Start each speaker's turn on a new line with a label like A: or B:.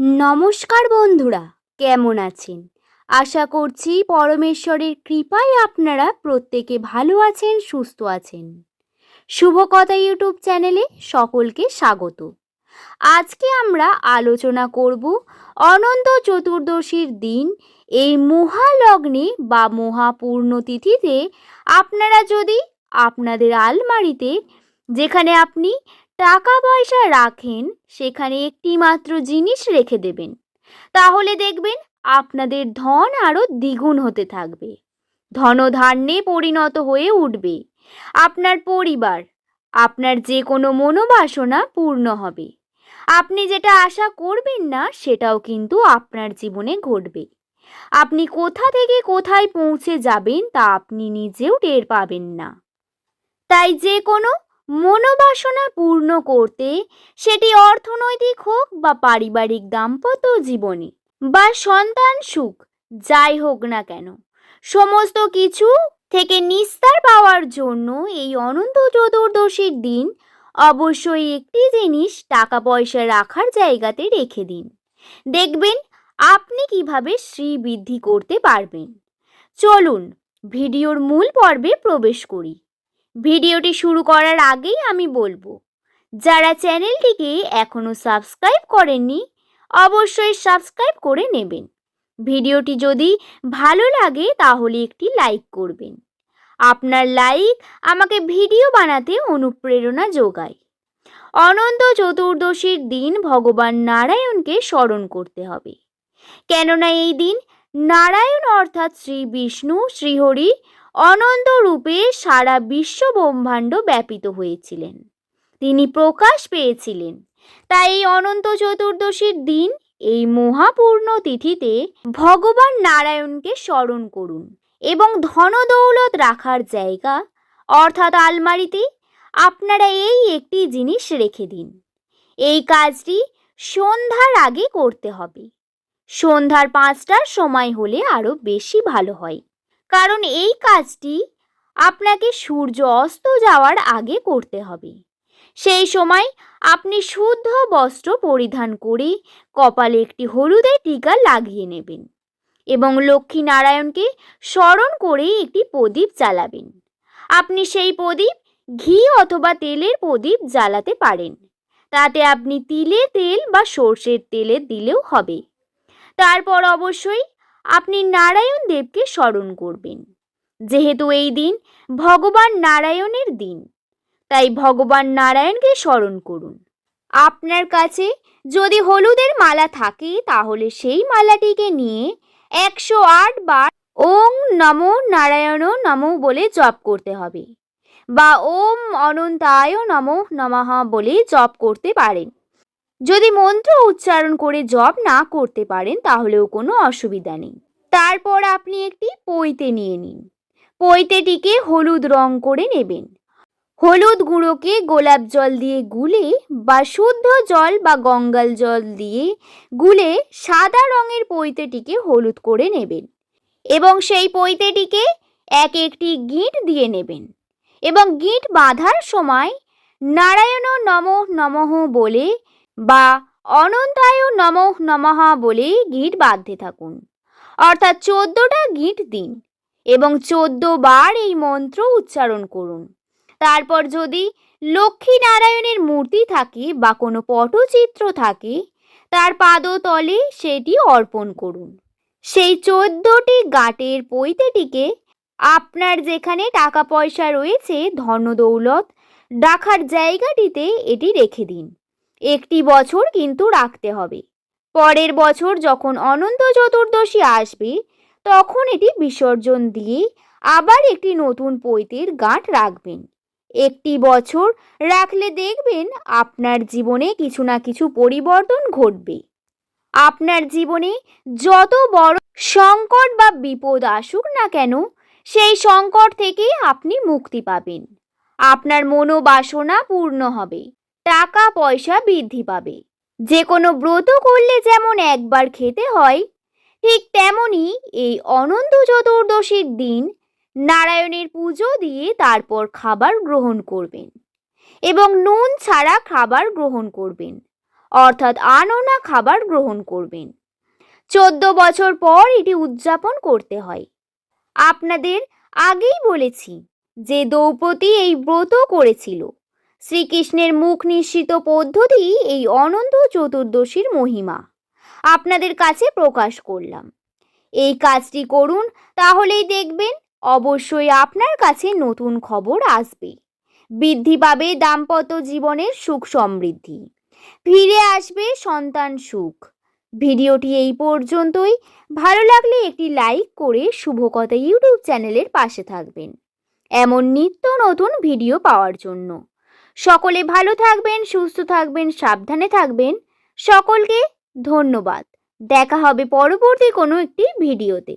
A: নমস্কার বন্ধুরা, কেমন আছেন? আশা করছি পরমেশ্বরের কৃপায় আপনারা প্রত্যেকে ভালো আছেন, সুস্থ আছেন। শুভ কথা ইউটিউব চ্যানেলে সকলকে স্বাগত। আজকে আমরা আলোচনা করব অনন্ত চতুর্দশীর দিন, এই মহালগ্নে বা মহাপূর্ণ তিথিতে আপনারা যদি আপনাদের আলমারিতে, যেখানে আপনি টাকা পয়সা রাখেন, সেখানে একটি মাত্র জিনিস রেখে দেবেন। তাহলে দেখবেন আপনাদের ধন আরও দ্বিগুণ হতে থাকবে। ধনধান্যে পরিণত হয়ে উঠবে। আপনার পরিবার, আপনার যে কোনো মনোবাসনা পূর্ণ হবে। আপনি যেটা আশা করবেন না, সেটাও কিন্তু আপনার জীবনে ঘটবে। আপনি কোথা থেকে কোথায় পৌঁছে যাবেন, তা আপনি নিজেও টের পাবেন না। তাই যে কোনো মনোবাসনা পূর্ণ করতে সেটি অর্থনৈতিক হোক বা পারিবারিক দাম্পত্য জীবনে বা সন্তান সুখ, যাই হোক না কেন। সমস্ত কিছু থেকে নিস্তার পাওয়ার জন্য এই অনন্ত চতুর্দশীর দিন অবশ্যই একটি জিনিস টাকা পয়সা রাখার জায়গাতে রেখে দিন। দেখবেন আপনি কীভাবে শ্রী বৃদ্ধি করতে পারবেন। চলুন ভিডিওর মূল পর্বে প্রবেশ করি। ভিডিওটি শুরু করার আগেই আমি বলব, যারা চ্যানেলটিকে এখনও সাবস্ক্রাইব করেননি, অবশ্যই সাবস্ক্রাইব করে নেবেন। ভিডিওটি যদি ভালো লাগে তাহলে একটি লাইক করবেন। আপনার লাইক আমাকে ভিডিও বানাতে অনুপ্রেরণা যোগায়। অনন্ত চতুর্দশীর দিন ভগবান নারায়ণকে স্মরণ করতে হবে। কেননা এই দিন নারায়ণ অর্থাৎ শ্রী বিষ্ণু, শ্রীহরি অনন্ত রূপে সারা বিশ্ব ব্রহ্মাণ্ড ব্যাপিত হয়েছিলেন। তিনি প্রকাশ পেয়েছিলেন। তাই এই অনন্ত চতুর্দশীর দিন এই মহাপূর্ণ তিথিতে ভগবান নারায়ণকে স্মরণ করুন এবং ধনদৌলত রাখার জায়গা, অর্থাৎ আলমারিতে, আপনারা এই একটি জিনিস রেখে দিন। এই কাজটি সন্ধ্যার আগে করতে হবে। সন্ধ্যার পাঁচটার সময় হলে আরও বেশি ভালো হয়। কারণ এই কাজটি আপনাকে সূর্য অস্ত যাওয়ার আগে করতে হবে। সেই সময় আপনি শুদ্ধ বস্ত্র পরিধান করে কপালে একটি হলুদের টিকা লাগিয়ে নেবেন এবং লক্ষ্মী নারায়ণকে স্মরণ করে একটি প্রদীপ জ্বালাবেন। আপনি সেই প্রদীপ ঘি অথবা তেলের প্রদীপ জ্বালাতে পারেন। তাতে আপনি তিলে তেল বা সর্ষের তেলে দিলেও হবে। তারপর অবশ্যই আপনি নারায়ণ দেবকে স্মরণ করবেন। যেহেতু এই দিন ভগবান নারায়ণের দিন, তাই ভগবান নারায়ণকে স্মরণ করুন। আপনার কাছে যদি হলুদের মালা থাকে, তাহলে সেই মালাটিকে নিয়ে একশো আট বার ওং নমো নারায়ণ নমো বলে জপ করতে হবে বা ওম অনন্তায় নমো নমঃ বলে জপ করতে পারেন। যদি মন্ত্র উচ্চারণ করে জপ না করতে পারেন, তাহলেও কোনো অসুবিধা নেই। তারপর আপনি একটি পৈতে নিয়ে নিন। পৈতেটিকে হলুদ রং করে নেবেন। হলুদ গুঁড়োকে গোলাপ জল দিয়ে গুলে বা শুদ্ধ জল বা গঙ্গাল জল দিয়ে গুলে সাদা রঙের পৈতেটিকে হলুদ করে নেবেন এবং সেই পৈতেটিকে এক একটি গিঁট দিয়ে নেবেন এবং গিঁট বাঁধার সময় নারায়ণ নম নমঃ বলে বা অনন্তায় নম নমঃ বলে গিঁট বাঁধতে থাকুন। অর্থাৎ চোদ্দটা গিঁট দিন এবং চোদ্দ বার এই মন্ত্র উচ্চারণ করুন। তারপর যদি লক্ষ্মী নারায়ণের মূর্তি থাকে বা কোনো পটচিত্র থাকে, তার পাদতলে সেটি অর্পণ করুন। সেই চোদ্দটি গাঁটের পৈতেটিকে আপনার যেখানে টাকা পয়সা রয়েছে, ধনদৌলত, রাখার জায়গাটিতে এটি রেখে দিন। একটি বছর কিন্তু রাখতে হবে। পরের বছর যখন অনন্ত চতুর্দশী আসবে, তখন এটি বিসর্জন দিয়ে আবার একটি নতুন পৈতের গাঁট রাখবেন। একটি বছর রাখলে দেখবেন আপনার জীবনে কিছু না কিছু পরিবর্তন ঘটবে। আপনার জীবনে যত বড় সংকট বা বিপদ আসুক না কেন, সেই সংকট থেকে আপনি মুক্তি পাবেন। আপনার মনোবাসনা পূর্ণ হবে। টাকা পয়সা বৃদ্ধি পাবে। যে কোনো ব্রত করলে যেমন একবার খেতে হয়, ঠিক তেমনি এই অনন্ত চতুর্দশীর দিন নারায়ণের পুজো দিয়ে তারপর খাবার গ্রহণ করবেন এবং নুন ছাড়া খাবার গ্রহণ করবেন, অর্থাৎ আনোনা খাবার গ্রহণ করবেন। চোদ্দ বছর পর এটি উদযাপন করতে হয়। আপনাদের আগেই বলেছি যে দ্রৌপদী এই ব্রত করেছিল। শ্রীকৃষ্ণের মুখ নিঃসৃত পদ্ধতি এই অনন্ত চতুর্দশীর মহিমা। আপনাদের কাছে প্রকাশ করলাম। এই কাজটি করুন, তাহলেই দেখবেন অবশ্যই আপনার কাছে নতুন খবর আসবে। বৃদ্ধি পাবে দাম্পত্য জীবনের সুখ সমৃদ্ধি। ফিরে আসবে সন্তান সুখ। ভিডিওটি এই পর্যন্তই। ভালো লাগলে একটি লাইক করে শুভকথা ইউটিউব চ্যানেলের পাশে থাকবেন। এমন নিত্য নতুন ভিডিও পাওয়ার জন্য। সকলে ভালো থাকবেন, সুস্থ থাকবেন, সাবধানে থাকবেন। সকলকে ধন্যবাদ। দেখা হবে পরবর্তী কোনো একটি ভিডিওতে।